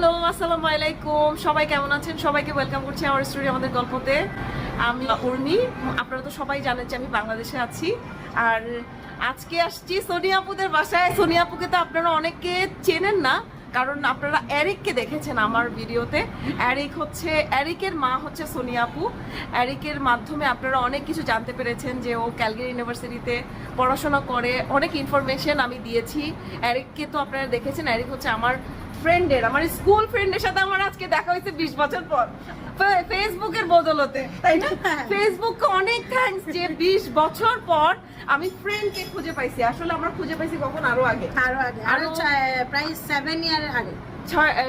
Hello আসসালামু আলাইকুম। সবাই কেমন আছেন? সবাইকে ওয়েলকাম করছি আমার স্টুডিও আমাদের গল্পতে। আমি উর্মি। আপনারা তো সবাই জানেন যে আমি বাংলাদেশে আছি। আর আজকে আসছি সোনিয়া আপুদের বাসায়। সোনিয়া আপুকে তো আপনারা অনেকে চেনেন না, কারণ আপনারা এরিককে দেখেছেন আমার ভিডিওতে। এরিক হচ্ছে, এরিকের মা হচ্ছে সোনিয়া আপু। এরিকের মাধ্যমে আপনারা অনেক কিছু জানতে পেরেছেন যে ও ক্যালগেরি ইউনিভার্সিটিতে পড়াশোনা করে। অনেক ইনফরমেশন আমি দিয়েছি। এরিককে তো আপনারা দেখেছেন। এরিক হচ্ছে আমার ফ্রেন্ডের আমার স্কুল ফ্রেন্ডের সাথে আমার আজকে দেখা হয়েছে বিশ বছর পর। ফেসবুকের বদলতে তাই না? ফেসবুককে অনেক থ্যাঙ্কস যে বিশ বছর পর আমি ফ্রেন্ডকে খুঁজে পাইছি। আসলে আমরা খুঁজে পাইছি কখন? আরও আগে। আরও আগে আরও প্রায় সেভেন ইয়ার আগে।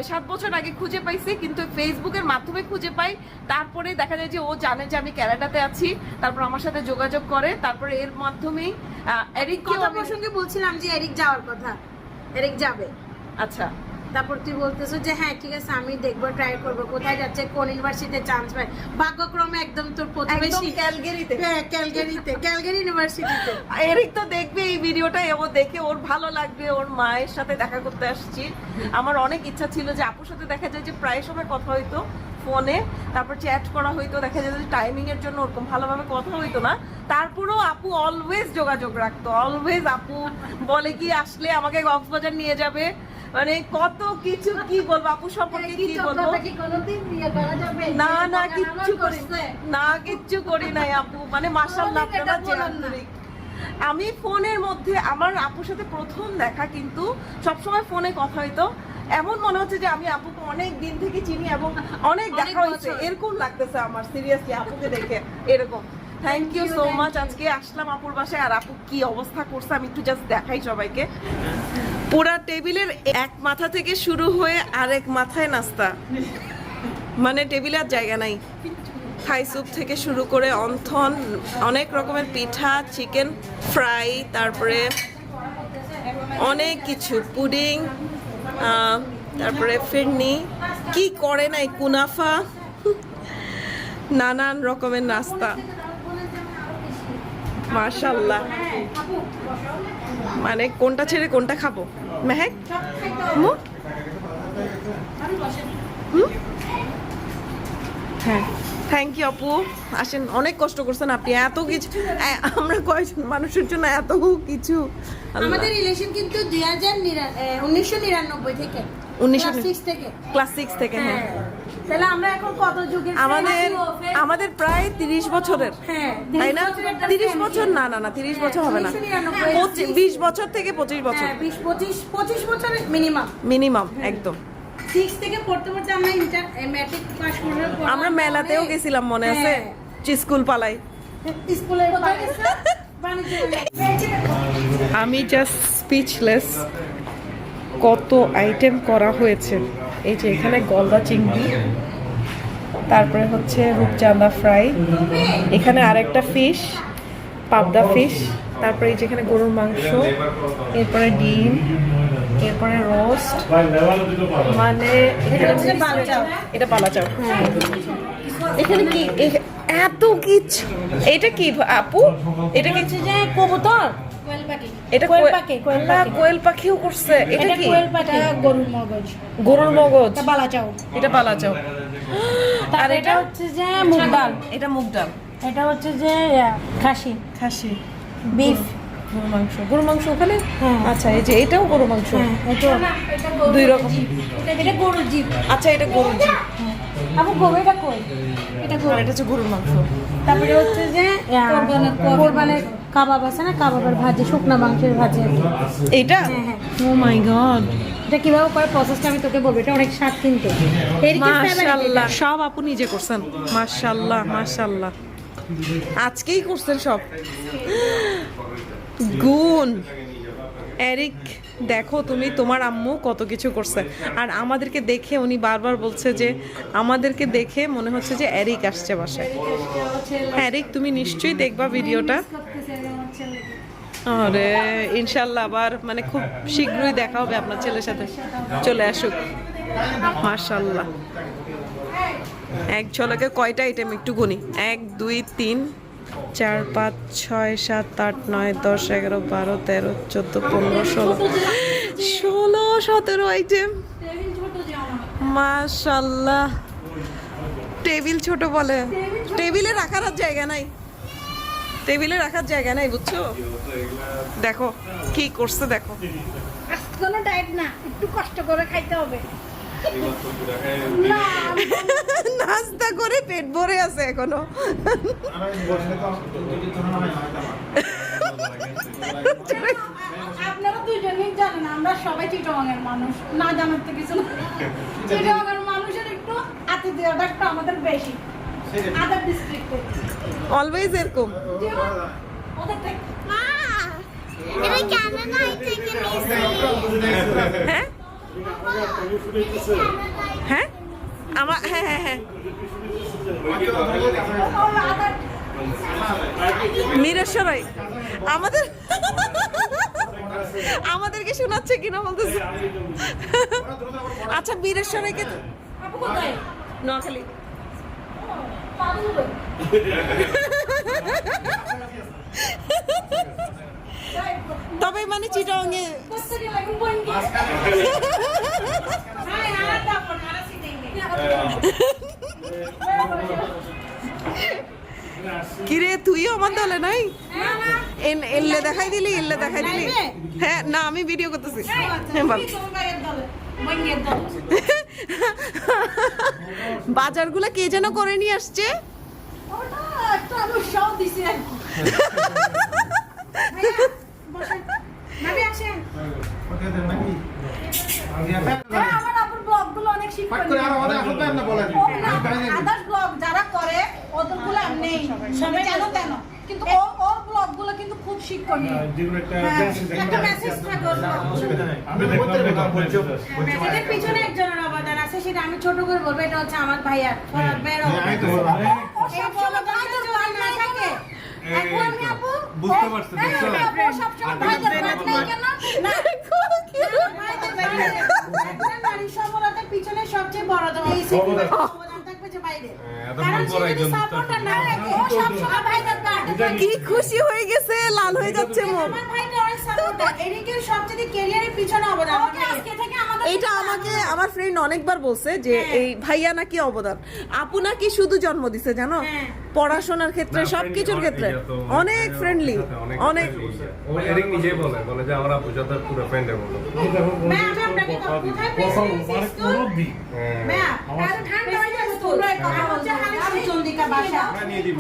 সাত বছর আগে খুঁজে পাইছি কিন্তু ফেসবুকের মাধ্যমে খুঁজে পাই। তারপরে দেখা যায় যে ও জানে যে আমি ক্যানাডাতে আছি তারপর আমার সাথে যোগাযোগ করে। তারপরে এর মাধ্যমেই এরিক কথা প্রসঙ্গে বলছিলাম যে এরিক যাওয়ার কথা। এরিক যাবে। আচ্ছা। তারপর তুই বলতেছো যে হ্যাঁ ঠিক আছে আমি দেখব ট্রাই করব কোথায় যাচ্ছে কোন ইউনিভার্সিটিতে চান্স পায়? ভাগ্যক্রমে একদম তোর প্রতিবেশী। ক্যালগেরিতে। হ্যাঁ ক্যালগারিতে ক্যালগারি ইউনিভার্সিটিতে এরিক তো দেখবে এই ভিডিওটা ও দেখে ওর ভালো লাগবে ওর মায়ের সাথে দেখা করতে আসছি। আমার অনেক ইচ্ছা ছিল যে আপুর সাথে দেখা যায় যে প্রায় সময় কথা হইতো ফোনে তারপর চ্যাট করা হইতো দেখা যেত যে টাইমিং এর জন্য ওরকম ভালোভাবে কথা হইতো না। তারপরেও আপু অলওয়েজ যোগাযোগ রাখতো অলওয়েজ আপু বলে কি আসলে আমাকে কক্সবাজার নিয়ে যাবে। মানে কত কিছু কি বলব আপু সম্পর্কে কি বলব? না না কিচ্ছু করি না কিচ্ছু করি নাই আপু। মানে কোনোদিন আপনারা যে না। আন্তরিক। আমি ফোনের মধ্যে আমার আপুর সাথে প্রথম দেখা কিন্তু সবসময় ফোনে কথা হইতো। এমন মনে হচ্ছে যে আমি আপুকে অনেক দিন থেকে চিনি এবং অনেক দেখা হয়েছে। এরকম লাগতেছে আমার সিরিয়াসলি আপুকে দেখে। এরকম। থ্যাংক ইউ সো মাচ আজকে আসলাম আপুর বাসায়। আর আপু কি অবস্থা করছে আমি একটু জাস্ট দেখাই সবাইকে। পুরা টেবিলের এক মাথা থেকে শুরু হয়ে আরেক মাথায় নাস্তা। মানে টেবিলে আর জায়গা নাই। থাই স্যুপ থেকে শুরু করে অন্থন, অনেক রকমের পিঠা, চিকেন ফ্রাই, তারপরে অনেক কিছু, পুডিং তারপরে ফিরনি। কি করে নাই কুনাফা? নানান রকমের নাস্তা। মার্শাল্লাহ মানে কোনটা ছেড়ে কোনটা খাব? মেহেক? মু? হ্যাঁ। থ্যাংক ইউ আপু। আসেন অনেক কষ্ট করছেন আপনি। এত কিছু আমরা কয়েকজন মানুষের জন্য এত কিছু? আমাদের রিলেশন কিন্তু দুই হাজার উনিশশো নিরানব্বই থেকে। 1900 Class থেকে। ক্লাস সিক্স থেকে হ্যাঁ। হ্যাঁ। তাহলে আমরা এখন কত যুগের আমাদের আমাদের প্রায় তিরিশ বছরের হ্যাঁ তাই না? বছরের একটা তিরিশ friend। বছর? না না না তিরিশ বছর হবে না। 1999 পঁচি- বিশ বছর থেকে পঁচিশ বছর। হ্যাঁ বিশ পঁচিশ পঁচিশ বছর মিনিমাম মিনিমাম একদম। সিক্স থেকে পড়তে পড়তে আমরা ইন্টার ম্যাট্রিক পাস করার পর আমরা মেলাতেও গেছিলাম মনে আছে? হ্যাঁ। স্কুল পালাই। স্কুলে আমি জাস্ট স্পিচলেস কত আইটেম করা হয়েছে। এই যে এখানে গলদা চিংড়ি তারপরে হচ্ছে রূপচাঁদা ফ্রাই এখানে আরেকটা ফিশ পাবদা ফিশ তারপরে এই যে এখানে গরুর মাংস এরপরে ডিম এরপরে রোস্ট মানে এটা পালা চাও। এখানে কি? এত কিছু। এটা কি আপু? এটা কি হচ্ছে যে কবুতর। এটা কোয়েল পাখি, কোয়েল না, পাখি। কোয়েল পাখিও করছে। এটা এটা কি? কোয়েল পাখি গরুর মগজ। গরুর মগজ। এটা বালাচাও এটা আর এটা হচ্ছে যে মুগ ডাল। এটা মুগ ডাল। এটা হচ্ছে যে খাসি। খাসি। বিফ। গরু মাংস। গরু মাংস ওখানে? হ্যাঁ। আচ্ছা এই যে এটাও গরু মাংস? হ্যাঁ এটা দুই রকম। গরুর জিপ আচ্ছা এটা গরুর জি আপু গরু এটা কই? এটা গরু। এটা হচ্ছে গরুর মাংস। তারপরে হচ্ছে যে কোরবানের কাবাব আছে না? কাবাবের ভাজি শুকনা মাংসের ভাজি আর। এইটা? হ্যাঁ হ্যাঁ। ও মাই গড এটা কীভাবে করে প্রসেসটা আমি তোকে বলব। এটা অনেক স্বাদ কিন্তু। মাশাআল্লাহ সব আপু নিজে করছেন। মাশাআল্লাহ মাশাআল্লাহ আজকেই করছেন সব। গুণ। এরিক দেখো তুমি, তোমার আম্মু কত কিছু করছে। আর আমাদেরকে দেখে উনি বারবার বলছে যে, আমাদেরকে দেখে মনে হচ্ছে যে এরিক আসছে বাসায়। এরিক, তুমি নিশ্চয়ই দেখবা ভিডিওটা? আরে, ইনশাল্লাহ আবার মানে খুব শীঘ্রই দেখা হবে আপনার ছেলের সাথে। চলে আসুক। মার্শাল্লাহ এক ঝলকে কয়টা আইটেম একটু গুনি? এক, দুই, তিন চার পাঁচ ছয় সাত আট নয় দশ এগারো বারো তেরো চোদ্দ পনেরো ষোলো। ষোলো সতেরো আইটেম মাশাল্লাহ। টেবিল ছোট বলে। টেবিলে রাখার আর জায়গা নাই। টেবিলে রাখার জায়গা নাই বুঝছ? দেখো কি করছে দেখো। কোনো ডায়েট না একটু কষ্ট করে খাইতে হবে। নাস্তা পেট ভরে আছে এখনও। আপনারা দুইজনই জানেন আমরা সবাই চিটগাংয়ের মানুষ। না জানার তো কিছু না চিটগাংয়ের মানুষের একটু আতিথেয়তা একটু আমাদের বেশি। আদার ডিস্ট্রিক্টে অলওয়েজ এরকম। হ্যাঁ হ্যাঁ? আমার হ্যাঁ হ্যাঁ হ্যাঁ। মিরেশ্বরাই আমাদের আমাদেরকে শোনাচ্ছে কিনা বলতেছে। আচ্ছা বীরেশ্বরাইকে নোয়াখালী। তবে মানে চিটাঙ্গে কোথেকে হ্যাঁ কিরে তুইও আমার দলে নাই না না এন- এল্লে দেখাই দিলি এল্লে দেখাই দিলি হ্যাঁ না আমি ভিডিও করতেছি হ্যাঁ। বাজারগুলো কে যেন করে নিয়ে আসছে যারা করে ওদেরগুলো এমনি সবাই জানো কেন? কিন্তু ও- ওর ব্লগগুলো কিন্তু খুব শিক্ষণীয় হ্যাঁ, একটা মেসেজ থাকে ওর blog। পিছনে একজনের অবদান আছে সেটা আমি ছোট করে বলব এটা হচ্ছে আমার ভাইয়ার। বুঝতে পারছি, হ্যাঁ, বুঝতে নাই কেন? না, পিছনে সবচেয়ে বড় বাইরে। কারণ পর সাপোর্টার না ও সবসময় ভাইদের কি খুশি হয়ে গেছে? লাল হয়ে যাচ্ছে মুখ আমার ভাইটা অনেক সাপোর্টার এদিকের সবচেয়ে ক্যারিয়ারের পিছনে অবদান ওকে আজকে থেকে আমাদের এটা আমাকে আমার ফ্রেন্ড অনেকবার বলছে যে হ্যাঁ। এই ভাইয়া নাকি অবদান। আপু নাকি শুধু জন্ম দিছে জানো? হ্যাঁ। পড়াশোনার ক্ষেত্রে সবকিছুর ক্ষেত্রে। অনেক ফ্রেন্ডলি অনেক এরিক নিজেই বলে বলে যে আমরা বুঝাতে পুরো ফ্রেন্ডের মতো। আমি আপনাকে কোথায় পেয়েছি। ম্যাম ঠান্ডা হয়ে কথা আমি চন্দিকা বাসা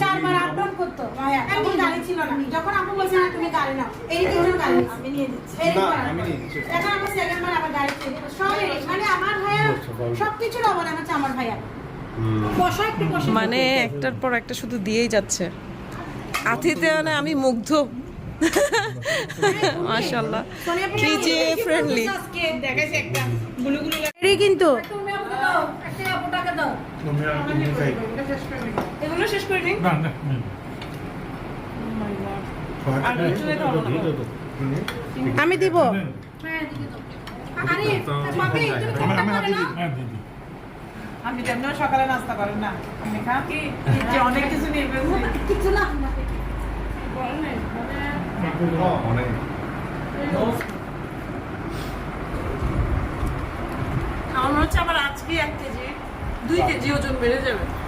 চারবার আপ ডাউন করতো। ভাইয়া তখন গাড়ি ছিল না। যখন আপু বলছে না তুমি গাড়ি নাও। এই গাড়ি আমি নিয়ে দিচ্ছি এখন আমার সেকেন্ড বার আবার গাড়ি ছিল সব মানে আমার ভাইয়া সবকিছুর অবদান হচ্ছে আমার ভাইয়া। বসো একটু বসো। মানে একটার পর একটা শুধু দিয়েই যাচ্ছে। আতিথে মানে আমি মুগ্ধ। মাশাল্লাহ কি যে ফ্রেন্ডলি কিন্তু। তুমি আমাকে দাও একটা টাকা দাও। এগুলো শেষ করে নিই আমি দিব হ্যাঁ তো এমনিও সকালে নাস্তা করেন না অনেক কিছু নিয়ে কিছু না অনেক আমার হচ্ছে আমার আজকে এক কেজি দুই কেজি ওজন বেড়ে যাবে।